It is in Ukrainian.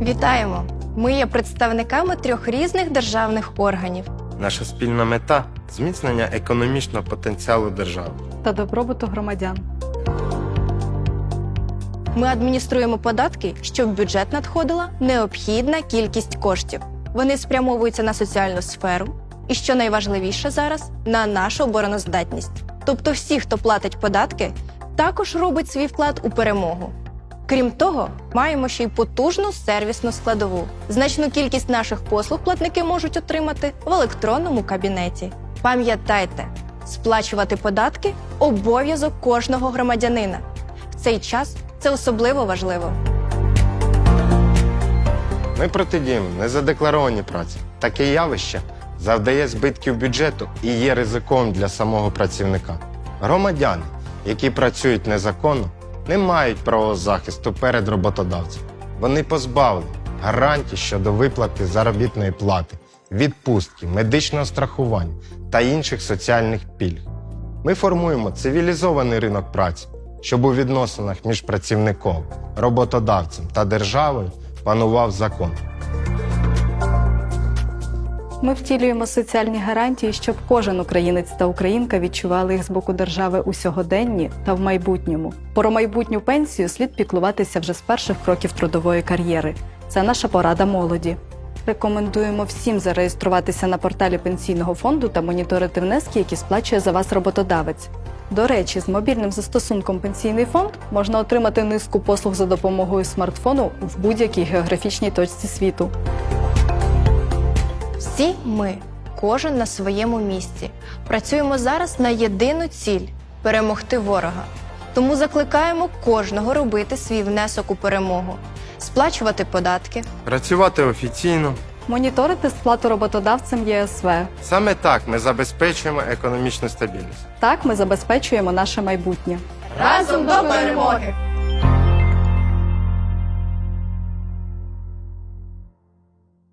Вітаємо! Ми є представниками трьох різних державних органів. Наша спільна мета зміцнення економічного потенціалу держави. та добробуту громадян. Ми адмініструємо податки, щоб в бюджет надходила необхідна кількість коштів. Вони спрямовуються на соціальну сферу і, що найважливіше зараз, на нашу обороноздатність. Тобто, всі, хто платить податки, також робить свій вклад у перемогу. Крім того, маємо ще й потужну сервісну складову. Значну кількість наших послуг платники можуть отримати в електронному кабінеті. Пам'ятайте, сплачувати податки обов'язок кожного громадянина. В цей час це особливо важливо. Ми протидіємо незадекларованій праці. Таке явище завдає збитків бюджету і є ризиком для самого працівника. Громадяни, які працюють незаконно, не мають правового захисту перед роботодавцем. Вони позбавлені гарантій щодо виплати заробітної плати, відпустки, медичного страхування та інших соціальних пільг. Ми формуємо цивілізований ринок праці, щоб у відносинах між працівником, роботодавцем та державою панував закон. Ми втілюємо соціальні гарантії, щоб кожен українець та українка відчували їх з боку держави у сьогоденні та в майбутньому. Про майбутню пенсію слід піклуватися вже з перших кроків трудової кар'єри. Це наша порада молоді. Рекомендуємо всім зареєструватися на порталі пенсійного фонду та моніторити внески, які сплачує за вас роботодавець. До речі, з мобільним застосунком Пенсійний фонд можна отримати низку послуг за допомогою смартфону в будь-якій географічній точці світу. Всі ми, кожен на своєму місці, працюємо зараз на єдину ціль перемогти ворога. Тому закликаємо кожного робити свій внесок у перемогу, сплачувати податки, Працювати офіційно. Моніторити сплату роботодавцем ЄСВ. Саме так ми забезпечуємо економічну стабільність. Так ми забезпечуємо наше майбутнє. разом до перемоги!